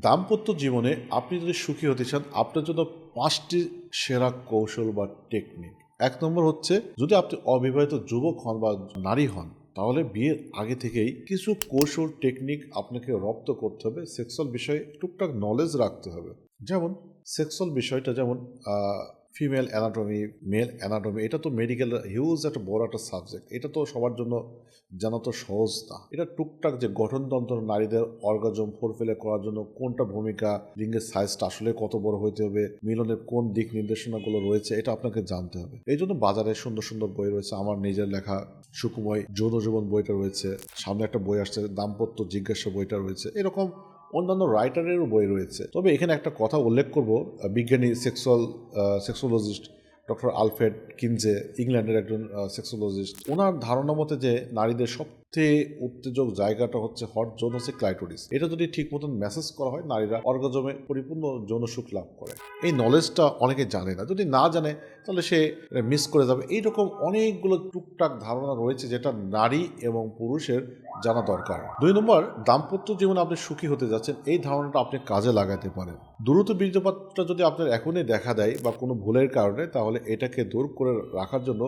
দাম্পত্য জীবনে আপনি যদি সুখী হতে চান, আপনার জন্য পাঁচটি সেরা কৌশল বা টেকনিক এক নম্বর হচ্ছে, যদি আপনি অবিবাহিত যুবক হন বা নারী হন, তাহলে বিয়ের আগে থেকেই কিছু কৌশল টেকনিক আপনাকে রপ্ত করতে হবে। সেক্সুয়াল বিষয়ে টুকটাক নলেজ রাখতে হবে। যেমন সেক্সুয়াল বিষয়টা যেমন ফিমেল অ্যানাটমি মেল অ্যানাটমি এটা তো মেডিকেল হিউজ একটা বড় একটা সাবজেক্ট এটা তো সবার জন্য জানা তো সহজ না। এটা টুকটাক যে গঠনতন্ত্র নারীদের অর্গাজম ফোরফেলে করার জন্য কোনটা ভূমিকা লিঙ্গের সাইজটা আসলে কত বড় হইতে হবে, মিলনের কোন দিক নির্দেশনাগুলো রয়েছে, এটা আপনাকে জানতে হবে। এই জন্য বাজারে সুন্দর সুন্দর বই রয়েছে। আমার নিজের লেখা সুকুময় যৌন জীবন বইটা রয়েছে। সামনে একটা বই আসছে, দাম্পত্য জিজ্ঞাসা বইটা রয়েছে। এরকম অন্যান্য রাইটারেরও বই রয়েছে। তবে এখানে একটা কথা উল্লেখ করব বিজ্ঞানী sexual sexologist doctor Alfred Kinsey, ইংল্যান্ডের একজন সেক্সোলজিস্ট ওনার ধারণা মতে যে নারীদের সবথেকে উত্তেজক জায়গাটা হচ্ছে হট জোন হচ্ছে ক্লাইটোরিস এটা যদি ঠিক মতন মেসেজ করা হয়, নারীরা অর্গজমে পরিপূর্ণ যৌন সুখ লাভ করে। এই নলেজটা অনেকে জানে না। যদি না জানে, তাহলে সে মিস করে যাবে। এইরকম অনেকগুলো টুকটাক ধারণা রয়েছে যেটা নারী এবং পুরুষের জানা দরকার। দুই নম্বর, দাম্পত্য জীবনে আপনি সুখী হতে যাচ্ছেন। এই ধারণাটা আপনি কাজে লাগাতে পারেন। দ্রুত বীর্যপাতটা যদি আপনার এখনই দেখা দেয় বা কোনো ভুলের কারণে, তাহলে এটাকে দূর করে রাখার জন্য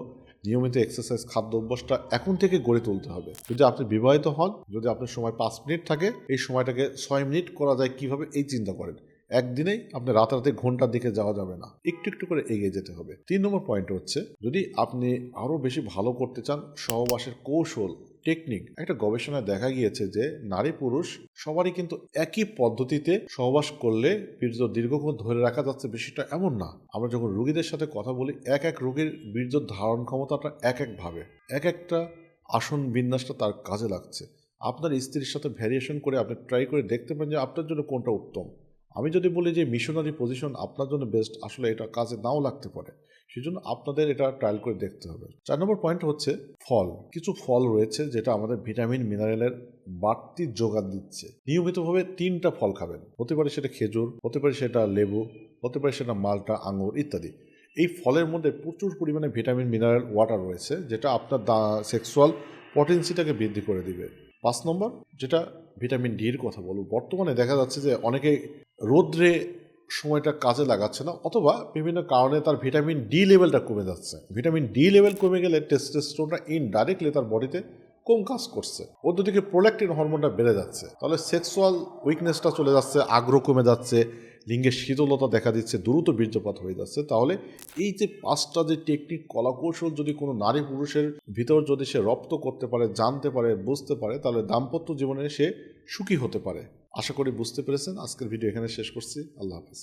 নিয়মিত এক্সারসাইজ খাদ্য অভ্যাসটা এখন থেকে গড়ে তুলতে হবে। যদি আপনি বিবাহিত হন, যদি আপনার সময় পাঁচ মিনিট থাকে, এই সময়টাকে ছয় মিনিট করা যায় কীভাবে, এই চিন্তা করেন। একদিনেই আপনি রাতারাতি ঘণ্টার দিকে যাওয়া যাবে না। একটু একটু করে এগিয়ে যেতে হবে। তিন নম্বর পয়েন্ট হচ্ছে, যদি আপনি আরও বেশি ভালো করতে চান, সহবাসের কৌশল টেকনিক একটা গবেষণায় দেখা গিয়েছে যে নারী পুরুষ সবারই কিন্তু একই পদ্ধতিতে সহবাস করলে বীর্য দীর্ঘক্ষণ ধরে রাখা যাচ্ছে বিষয়টা এমন না। আমরা যখন রোগীদের সাথে কথা বলি, এক এক রোগীর বীর্য ধারণ ক্ষমতাটা এক একভাবে এক একটা আসন বিন্যাসটা তার কাজে লাগছে। আপনার স্ত্রীর সাথে ভ্যারিয়েশন করে আপনি ট্রাই করে দেখতে পারেন যে আপনার জন্য কোনটা উত্তম। আমি যদি বলি যে মিশনারি পজিশন আপনার জন্য বেস্ট আসলে এটা কাজে নাও লাগতে পারে। সেজন্য আপনাদের এটা ট্রায়াল করে দেখতে হবে। চার নম্বর পয়েন্ট হচ্ছে ফল। কিছু ফল রয়েছে যেটা আমাদের ভিটামিন মিনারেলের বাড়তি যোগান দিচ্ছে। নিয়মিতভাবে তিনটা ফল খাবেন। হতে পারে সেটা খেজুর, হতে পারে সেটা লেবু, হতে পারে সেটা মালটা, আঙুর ইত্যাদি। এই ফলের মধ্যে প্রচুর পরিমাণে ভিটামিন মিনারেল ওয়াটার রয়েছে, যেটা আপনার দা সেক্সুয়াল পটেন্সিটাকে বৃদ্ধি করে দিবে। পাঁচ নম্বর, যেটা ভিটামিন ডির কথা বলব। বর্তমানে দেখা যাচ্ছে যে অনেকে রোদ্রে সময়টা কাজে লাগাচ্ছে না, অথবা বিভিন্ন কারণে তার ভিটামিন ডি লেভেলটা কমে যাচ্ছে। ভিটামিন ডি লেভেল কমে গেলে টেস্টোস্টেরনটা ইনডাইরেক্টলি তার বডিতে কম কাজ করছে। অন্যদিকে প্রোল্যাক্টিন হরমোনটা বেড়ে যাচ্ছে। তাহলে সেক্সুয়াল উইকনেসটা চলে যাচ্ছে, আগ্রহ কমে যাচ্ছে, লিঙ্গের শীতলতা দেখা দিচ্ছে, দ্রুত বীর্যপাত হয়ে যাচ্ছে। তাহলে এই যে পাঁচটা যে টেকনিক কলাকৌশল যদি কোনো নারী পুরুষের ভিতর যদি সে রপ্ত করতে পারে, জানতে পারে, বুঝতে পারে, তাহলে দাম্পত্য জীবনে সে সুখী হতে পারে। আশা করি বুঝতে পেরেছেন। আজকের ভিডিও এখানে শেষ করছি। আল্লাহ হাফিজ।